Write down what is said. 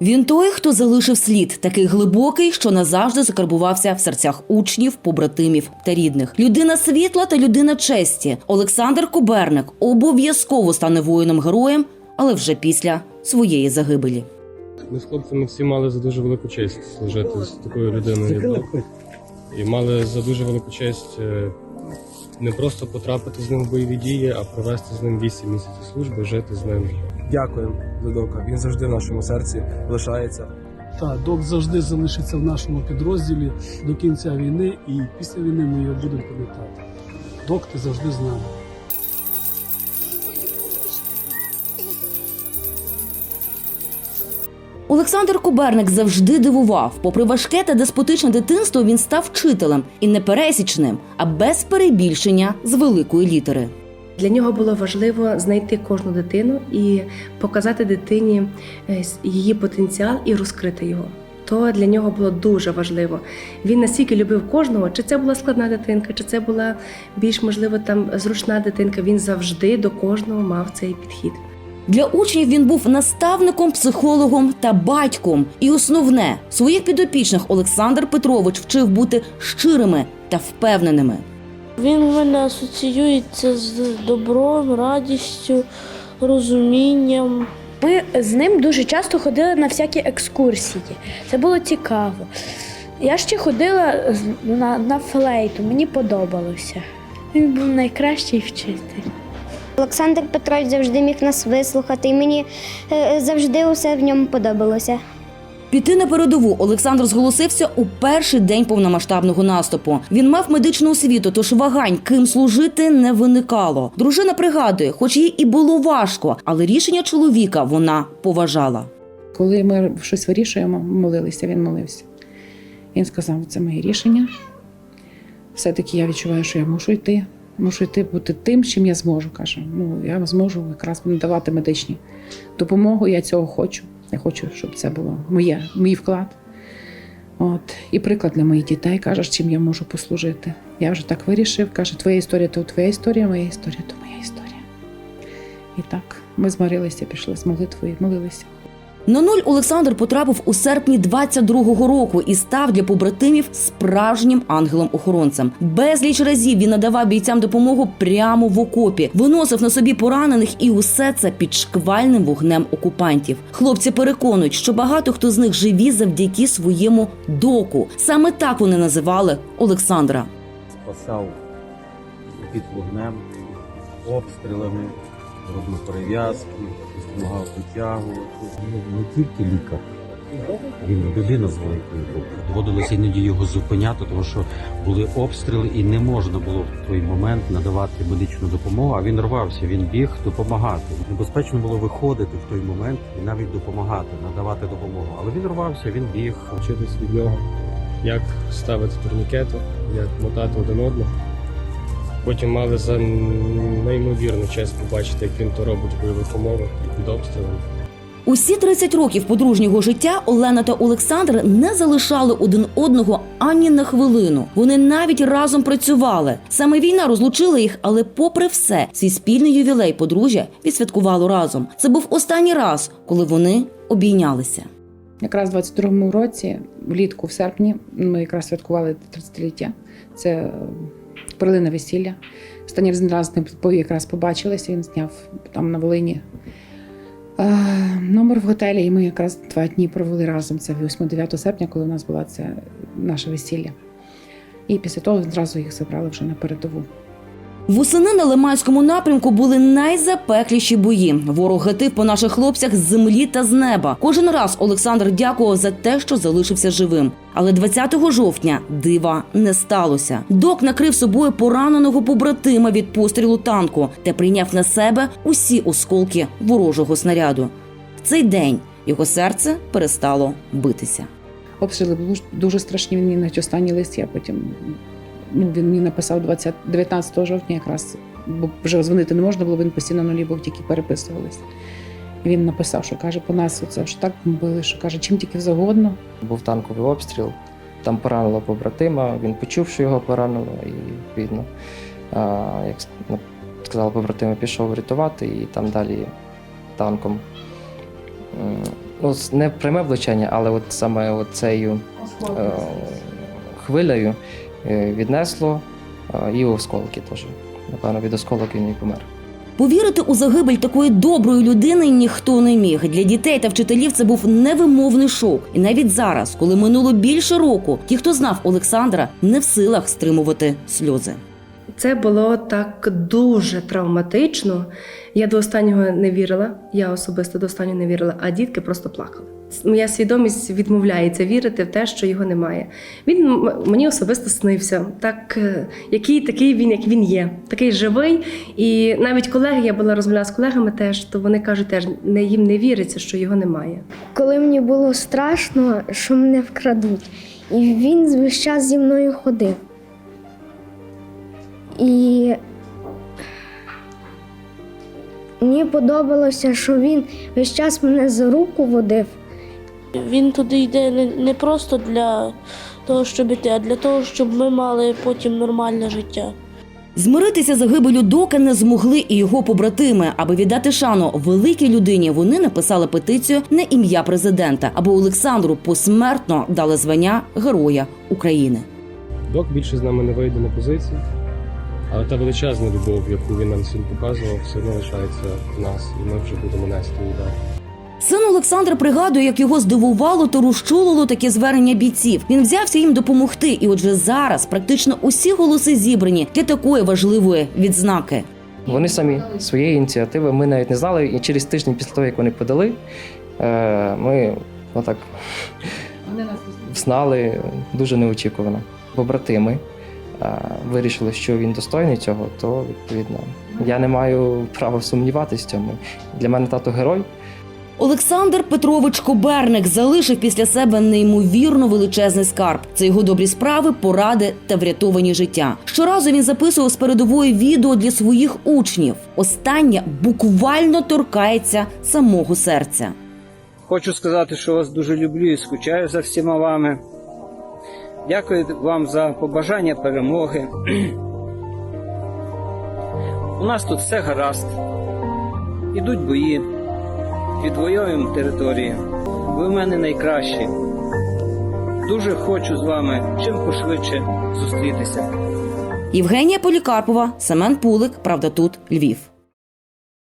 Він той, хто залишив слід, такий глибокий, що назавжди закарбувався в серцях учнів, побратимів та рідних. Людина світла та людина честі. Олександр Куберник обов'язково стане воїном героєм, але вже після своєї загибелі. Ми з хлопцями всі мали за дуже велику честь служити з такою людиною. як І мали за дуже велику честь е, не просто потрапити з ним в бойові дії, а провести з ним 8 місяців служби, жити з ним. Дякуємо за Дока. Він завжди в нашому серці лишається. Так, док завжди залишиться в нашому підрозділі до кінця війни, і після війни ми його будемо пам'ятати. Док, ти завжди з нами. Олександр Куберник завжди дивував. Попри важке та деспотичне дитинство, він став вчителем і не пересічним, а без перебільшення з великої літери. Для нього було важливо знайти кожну дитину і показати дитині е, її потенціал і розкрити його. То для нього було дуже важливо. Він настільки любив кожного, чи це була складна дитинка, чи це була більш можливо там зручна дитинка. Він завжди до кожного мав цей підхід. Для учнів він був наставником, психологом та батьком. І основне своїх підопічних Олександр Петрович вчив бути щирими та впевненими. Він у мене асоціюється з добром, радістю, розумінням. Ми з ним дуже часто ходили на всякі екскурсії. Це було цікаво. Я ще ходила на, на флейту, мені подобалося. Він був найкращий вчитель. Олександр Петрович завжди міг нас вислухати, і мені е, завжди усе в ньому подобалося. Піти на передову Олександр зголосився у перший день повномасштабного наступу. Він мав медичну освіту, тож вагань, ким служити, не виникало. Дружина пригадує, хоч їй і було важко, але рішення чоловіка вона поважала. Коли ми щось вирішуємо, молилися, він молився. Він сказав, це моє рішення. Все-таки я відчуваю, що я мушу йти. Мушу йти бути тим, чим я зможу. каже. Ну, я зможу якраз надавати медичні допомогу. Я цього хочу. Я хочу, щоб це було моє, мій вклад. От. І приклад для моїх дітей кажеш, чим я можу послужити. Я вже так вирішив. Каже, твоя історія то твоя історія, моя історія то моя історія. І так, ми змарилися, пішли з молитвою, молилися. На нуль Олександр потрапив у серпні 22-го року і став для побратимів справжнім ангелом-охоронцем. Безліч разів він надавав бійцям допомогу прямо в окопі, виносив на собі поранених, і усе це під шквальним вогнем окупантів. Хлопці переконують, що багато хто з них живі завдяки своєму доку. Саме так вони називали Олександра. спасав під вогнем, обстрілами, робив перев'язки, допомагав витягувати. Не тільки лікар, він людина з великої букви. Доводилося іноді його зупиняти, тому що були обстріли, і не можна було в той момент надавати медичну допомогу. А він рвався, він біг допомагати. Небезпечно було виходити в той момент і навіть допомагати, надавати допомогу. Але він рвався, він біг. Вчитись від нього, як ставити турнікети, як мотати один одного. Потім мали за неймовірну честь побачити, як він то робить в бойових умовах і під обстрілами. Усі 30 років подружнього життя Олена та Олександр не залишали один одного ані на хвилину. Вони навіть разом працювали. Саме війна розлучила їх, але, попри все, свій спільний ювілей подружжя відсвяткувало разом. Це був останній раз, коли вони обійнялися. Якраз в 22-му році, влітку, в серпні, ми якраз святкували 30-ліття. Це перлине весілля. Останній раз ним якраз побачилися, він зняв там на Волині е, номер в готелі, і ми якраз два дні провели разом. Це 8-9 серпня, коли у нас була це наше весілля. І після того зразу їх забрали вже на передову. Восени на Лиманському напрямку були найзапекліші бої. Ворог гатив по наших хлопцях з землі та з неба. Кожен раз Олександр дякував за те, що залишився живим. Але 20 жовтня дива не сталося. Док накрив собою пораненого побратима від пострілу танку та прийняв на себе усі осколки ворожого снаряду. В цей день його серце перестало битися. Обстріли були дуже страшні. Мені навіть останній лист, я потім він мені написав 20, 19 жовтня, якраз, бо вже дзвонити не можна було, він постійно на нулі був, тільки переписувалися. І він написав, що каже, по нас оце ж так бомбили, що каже, чим тільки завгодно. Був танковий обстріл, там поранило побратима, він почув, що його поранило, і відповідно, як ну, сказали побратими, пішов рятувати і там далі танком ось не пряме влучання, але от саме цією е, хвилею віднесло е, і осколки теж. Напевно, від осколок він і помер. Повірити у загибель такої доброї людини ніхто не міг. Для дітей та вчителів це був невимовний шок. І навіть зараз, коли минуло більше року, ті, хто знав Олександра, не в силах стримувати сльози. Це було так дуже травматично. Я до останнього не вірила. Я особисто до останнього не вірила, а дітки просто плакали. Моя свідомість відмовляється вірити в те, що його немає. Він мені особисто снився, так е, який такий він, як він є, такий живий. І навіть колеги, я була розмовляла з колегами теж, то вони кажуть, теж не їм не віриться, що його немає. Коли мені було страшно, що мене вкрадуть, і він весь час зі мною ходив. І мені подобалося, що він весь час мене за руку водив. Він туди йде не, просто для того, щоб іти, а для того, щоб ми мали потім нормальне життя. Змиритися загибелю Дока не змогли і його побратими. Аби віддати шану великій людині, вони написали петицію на ім'я президента, аби Олександру посмертно дали звання Героя України. Док більше з нами не вийде на позиції, але та величезна любов, яку він нам всім показував, все одно лишається в нас, і ми вже будемо нести удар. Син Олександр пригадує, як його здивувало та розчулило таке звернення бійців. Він взявся їм допомогти, і отже зараз практично усі голоси зібрані для такої важливої відзнаки. Вони самі своєї ініціативи. Ми навіть не знали. І через тиждень після того, як вони подали, е, ми отак знали дуже неочікувано. Побратими е, вирішили, що він достойний цього, то відповідно я не маю права сумніватися в цьому. Для мене тато герой. Олександр Петрович Коберник залишив після себе неймовірно величезний скарб. Це його добрі справи, поради та врятовані життя. Щоразу він записував з передової відео для своїх учнів. Останнє буквально торкається самого серця. Хочу сказати, що вас дуже люблю і скучаю за всіма вами. Дякую вам за побажання перемоги. У нас тут все гаразд. Ідуть бої, відвоюємо території. Ви в мене найкращі. Дуже хочу з вами чим пошвидше зустрітися. Євгенія Полікарпова, Семен Пулик. Правда, тут Львів.